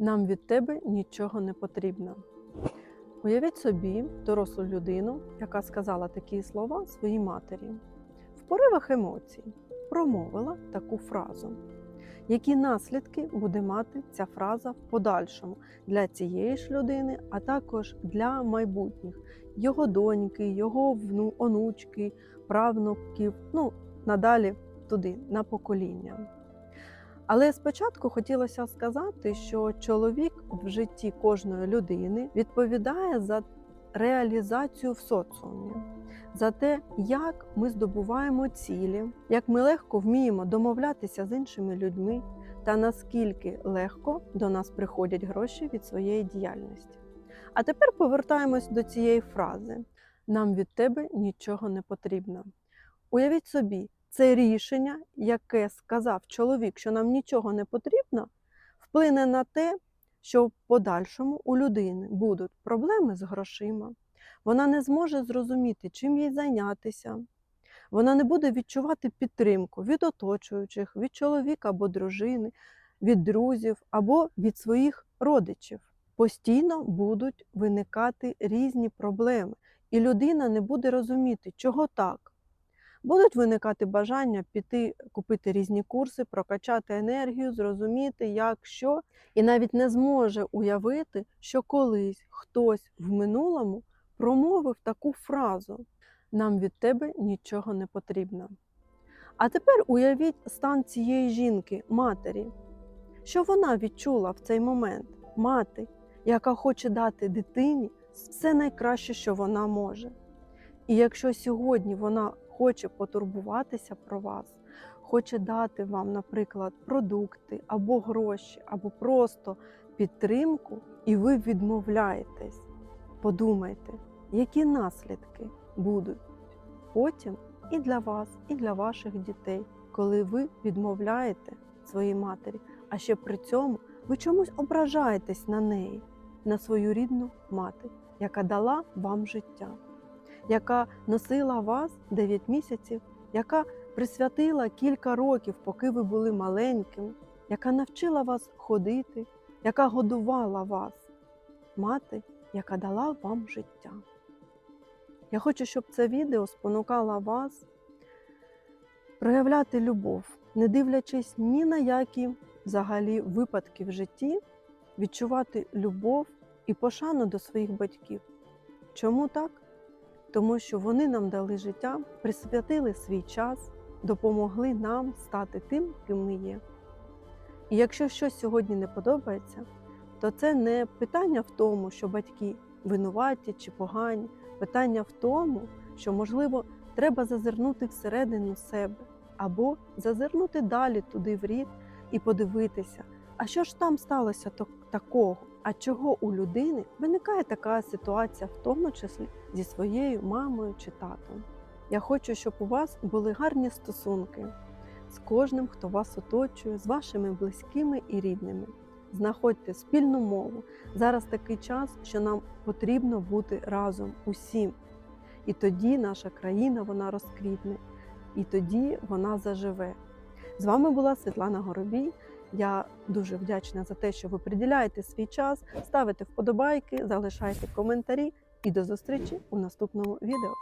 Нам від тебе нічого не потрібно. Уявіть собі дорослу людину, яка сказала такі слова своїй матері. В поривах емоцій промовила таку фразу. Які наслідки буде мати ця фраза в подальшому для цієї ж людини, а також для майбутніх його доньки, його онучки, правнуків, ну надалі туди, на покоління. Але спочатку хотілося сказати, що чоловік в житті кожної людини відповідає за реалізацію в соціумі, за те, як ми здобуваємо цілі, як ми легко вміємо домовлятися з іншими людьми, та наскільки легко до нас приходять гроші від своєї діяльності. А тепер повертаємось до цієї фрази: нам від тебе нічого не потрібно. Уявіть собі, це рішення, яке сказав чоловік, що нам нічого не потрібно, вплине на те, що в подальшому у людини будуть проблеми з грошима. Вона не зможе зрозуміти, чим їй зайнятися. Вона не буде відчувати підтримку від оточуючих, від чоловіка або дружини, від друзів або від своїх родичів. Постійно будуть виникати різні проблеми, і людина не буде розуміти, чого так. Будуть виникати бажання піти купити різні курси, прокачати енергію, зрозуміти, як що, і навіть не зможе уявити, що колись хтось в минулому промовив таку фразу: нам від тебе нічого не потрібно. А тепер уявіть стан цієї жінки, матері, що вона відчула в цей момент мати, яка хоче дати дитині все найкраще, що вона може. І якщо сьогодні вона хоче потурбуватися про вас, хоче дати вам, наприклад, продукти або гроші, або просто підтримку, і ви відмовляєтесь, подумайте, які наслідки будуть потім і для вас, і для ваших дітей, коли ви відмовляєте своїй матері, а ще при цьому ви чомусь ображаєтесь на неї, на свою рідну мати, яка дала вам життя яка носила вас 9 місяців, яка присвятила кілька років, поки ви були маленьким, яка навчила вас ходити, яка годувала вас, мати, яка дала вам життя. Я хочу, щоб це відео спонукало вас проявляти любов, не дивлячись ні на які взагалі випадки в житті, відчувати любов і пошану до своїх батьків. Чому так? Тому що вони нам дали життя, присвятили свій час, допомогли нам стати тим, ким ми є. І якщо щось сьогодні не подобається, то це не питання в тому, що батьки винуваті чи погані, питання в тому, що, можливо, треба зазирнути всередину себе або зазирнути далі туди в рід і подивитися, а що ж там сталося такого? А чого у людини виникає така ситуація, в тому числі зі своєю мамою чи татом? Я хочу, щоб у вас були гарні стосунки з кожним, хто вас оточує, з вашими близькими і рідними. Знаходьте спільну мову. Зараз такий час, що нам потрібно бути разом усім. І тоді наша країна вона розквітне, і тоді вона заживе. З вами була Світлана Горобій. Я дуже вдячна за те, що ви приділяєте свій час, ставите вподобайки, залишайте коментарі і до зустрічі у наступному відео.